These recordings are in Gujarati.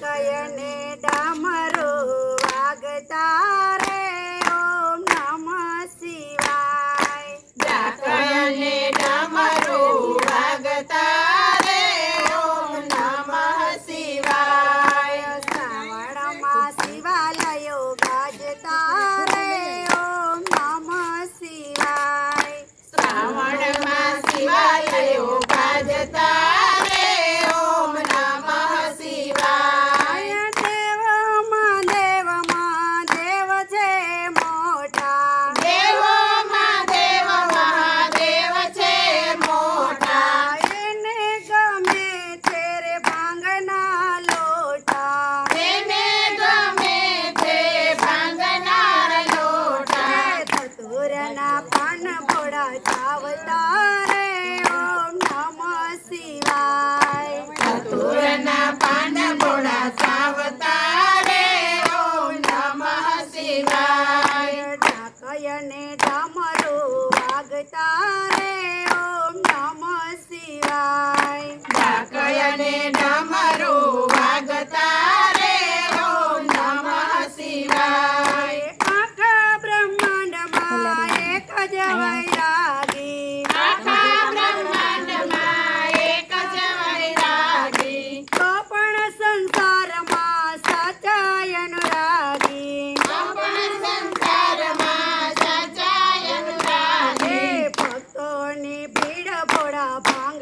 ડાકયને ડામરો વાગતા પાન ભોળા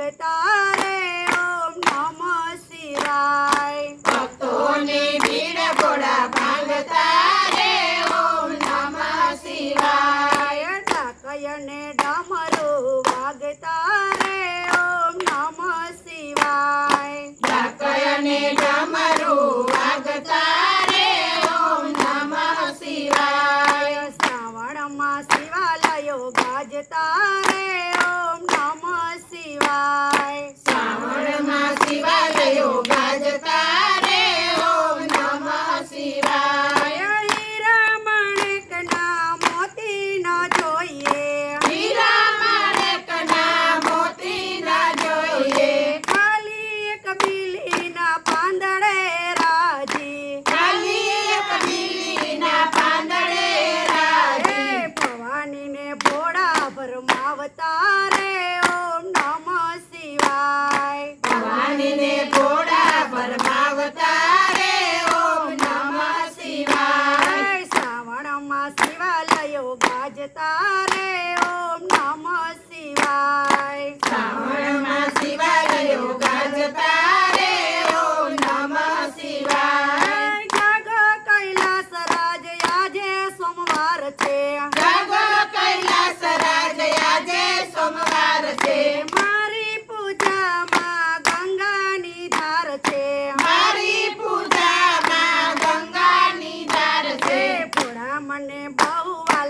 ભાંગતા રે ઓમ નમઃ શિવાય. ભક્તોની ભીડ ભોળા ભાંગ તારે ઓમ નમઃ શિવાય. ડાકયને ડામરો વાગ તારે ઓમ નમઃ શિવાય. ડાકયને ડમરું વાગ તારે ઓમ નમઃ શિવાય. શ્રાવણમાં શિવાલયો ગાજ રે ભોળા ભરમાવતા રે ઓમ નમઃ શિવાય. ભવાનીને ભોળા પરમાવતારે ઓમ નમઃ શિવાય. શ્રાવણમાં શિવાલયો ગાજતા રે ઓમ નમઃ શિવાય. શ્રાવણમાં શિવાલયો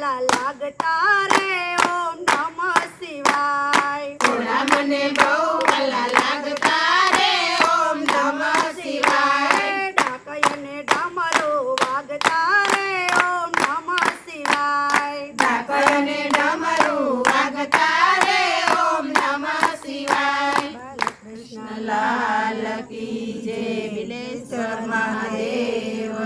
સારા લાગતા રે ઓમ નમ શિવાય. થોડા મને બહુ ભલા લાગતા રે ઓમ નમ શિવાય. ડાકયને ડામરો વાગતા રે ઓમ નમ શિવાય. ડાકયને ડામરો વાગતા રે ઓમ નમ શિવાય. કૃષ્ણ લાલ કી જય વિલેશ્વર મહાદેવ.